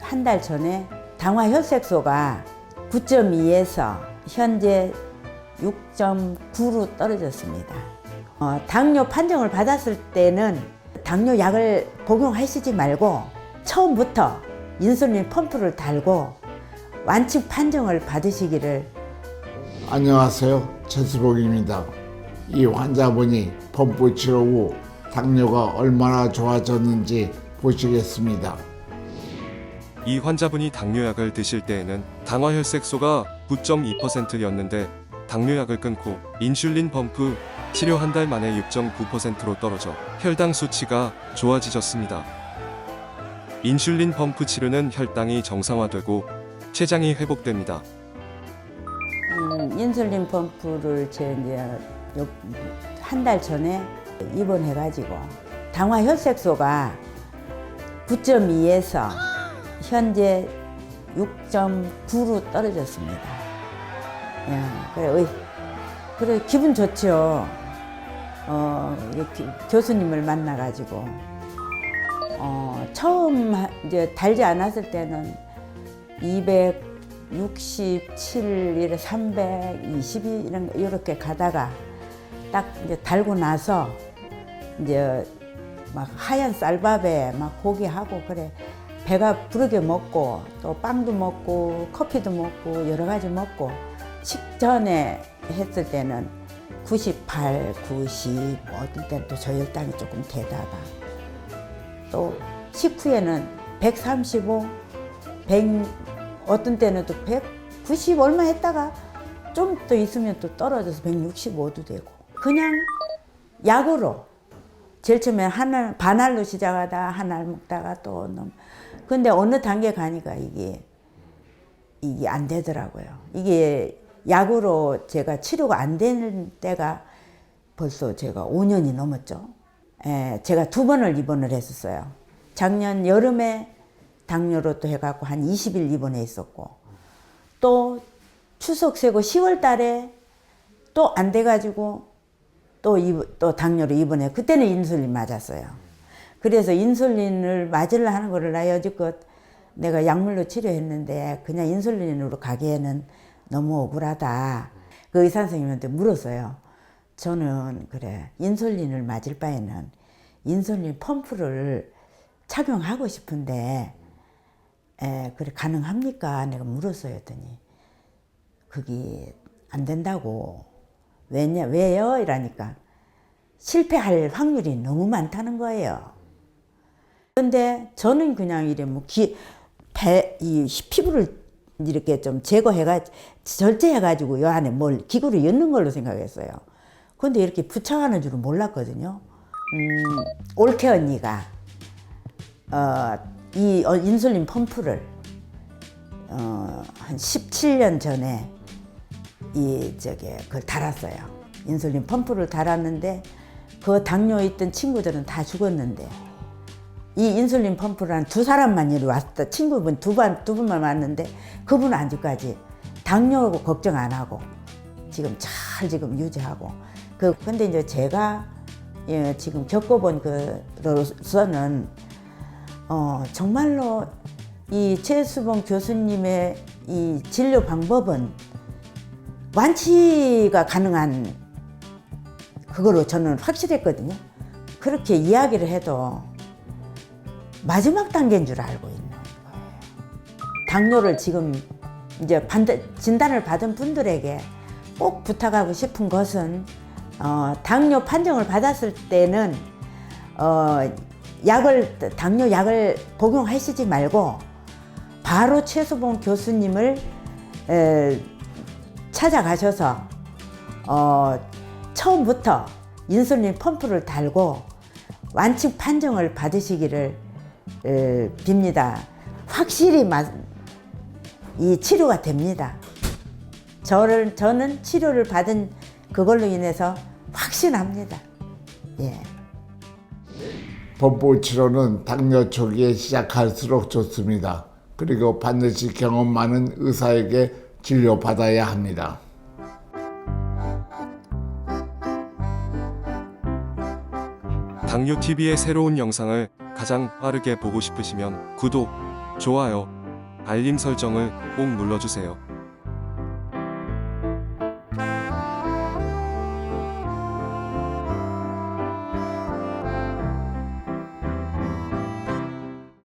한 달 전에 당화 혈색소가 9.2에서 현재 6.9로 떨어졌습니다. 어, 당뇨 판정을 받았을 때는 당뇨 약을 복용하시지 말고 처음부터 인슐린 펌프를 달고 완치 판정을 받으시기를 안녕하세요. 최수복입니다. 이 환자분이 펌프 치료 후 당뇨가 얼마나 좋아졌는지 보시겠습니다. 이 환자분이 당뇨약을 드실 때에는 당화혈색소가 9.2%였는데 당뇨약을 끊고 인슐린 펌프 치료 한 달 만에 6.9%로 떨어져 혈당 수치가 좋아지셨습니다. 인슐린 펌프 치료는 혈당이 정상화되고 췌장이 회복됩니다. 음, 인슐린 펌프를 제 이제 한 달 전에 입원해가지고 당화 혈색소가 9.2에서 현재 6.9로 떨어졌습니다. 야, 그래, 어이, 그래 기분 좋죠. 어, 교수님을 만나가지고 어, 처음 하- 이제 달지 않았을 때는 267, 322 이런 거 이렇게 가다가 딱 이제 달고 나서 이제 막 하얀 쌀밥에 막 고기하고 그래 배가 부르게 먹고 또 빵도 먹고 커피도 먹고 여러 가지 먹고 식전에 했을 때는 98, 90 어떨 때는 또 저 혈당이 조금 되다가 또 식후에는 135, 100 어떤 때는 또 190 얼마 했다가 좀 또 있으면 또 떨어져서 165도 되고 그냥 약으로 제일 처음에 하나 반알로 시작하다 한 알 먹다가 또 넘. 근데 어느 단계 가니까 이게 이게 안 되더라고요. 이게 약으로 제가 치료가 안 되는 때가 벌써 제가 5년이 넘었죠. 예, 제가 두 번을 입원을 했었어요. 작년 여름에 당뇨로 또 해갖고 한 20일 입원해 있었고 또 추석 세고 10월 달에 또 안 돼가지고 또, 입, 또 당뇨로 입원해. 그때는 인슐린 맞았어요. 그래서 인슐린을 맞으려 하는 거를 나 여지껏 내가 약물로 치료했는데 그냥 인슐린으로 가기에는 너무 억울하다. 그 의사 선생님한테 물었어요. 저는 그래 인슐린을 맞을 바에는 인슐린 펌프를 착용하고 싶은데 에, 그래 가능합니까? 내가 물었어요. 했더니 그게 안 된다고. 왜냐, 왜요? 이러니까 실패할 확률이 너무 많다는 거예요. 근데 저는 그냥 이래 뭐 기, 배, 이 피부를 이렇게 좀 제거해가, 절제해가지고 요 안에 뭘 기구를 엮는 걸로 생각했어요. 근데 이렇게 부착하는 줄은 몰랐거든요. 음, 올케 언니가, 어, 이 어, 인슐린 펌프를, 어, 한 17년 전에 이 저기 그걸 달았어요. 인슐린 펌프를 달았는데 그 당뇨 있던 친구들은 다 죽었는데 이 인슐린 펌프를 한두 사람만 이리 왔다. 친구분 두 번, 두 분만 왔는데 그분 아직까지 당뇨 걱정 안 하고 지금 잘 지금 유지하고 그 근데 이제 제가 예, 지금 겪어본 그로서는 어, 정말로 이 최수봉 교수님의 이 진료 방법은 완치가 가능한 그거로 저는 확실했거든요. 그렇게 이야기를 해도 마지막 단계인 줄 알고 있는 거예요. 당뇨를 지금 이제 진단을 받은 분들에게 꼭 부탁하고 싶은 것은 어, 당뇨 판정을 받았을 때는 어, 약을 당뇨 약을 복용하시지 말고 바로 최수봉 교수님을 에, 찾아가셔서 어, 처음부터 인슐린 펌프를 달고 완치 판정을 받으시기를 에, 빕니다. 확실히 마- 이 치료가 됩니다. 저를 저는 치료를 받은 그걸로 인해서 확신합니다. 예. 펌프 치료는 당뇨 초기에 시작할수록 좋습니다. 그리고 반드시 경험 많은 의사에게 진료받아야 합니다. 당뇨 TV의 새로운 영상을 가장 빠르게 보고 싶으시면 구독, 좋아요, 알림 설정을 꼭 눌러주세요.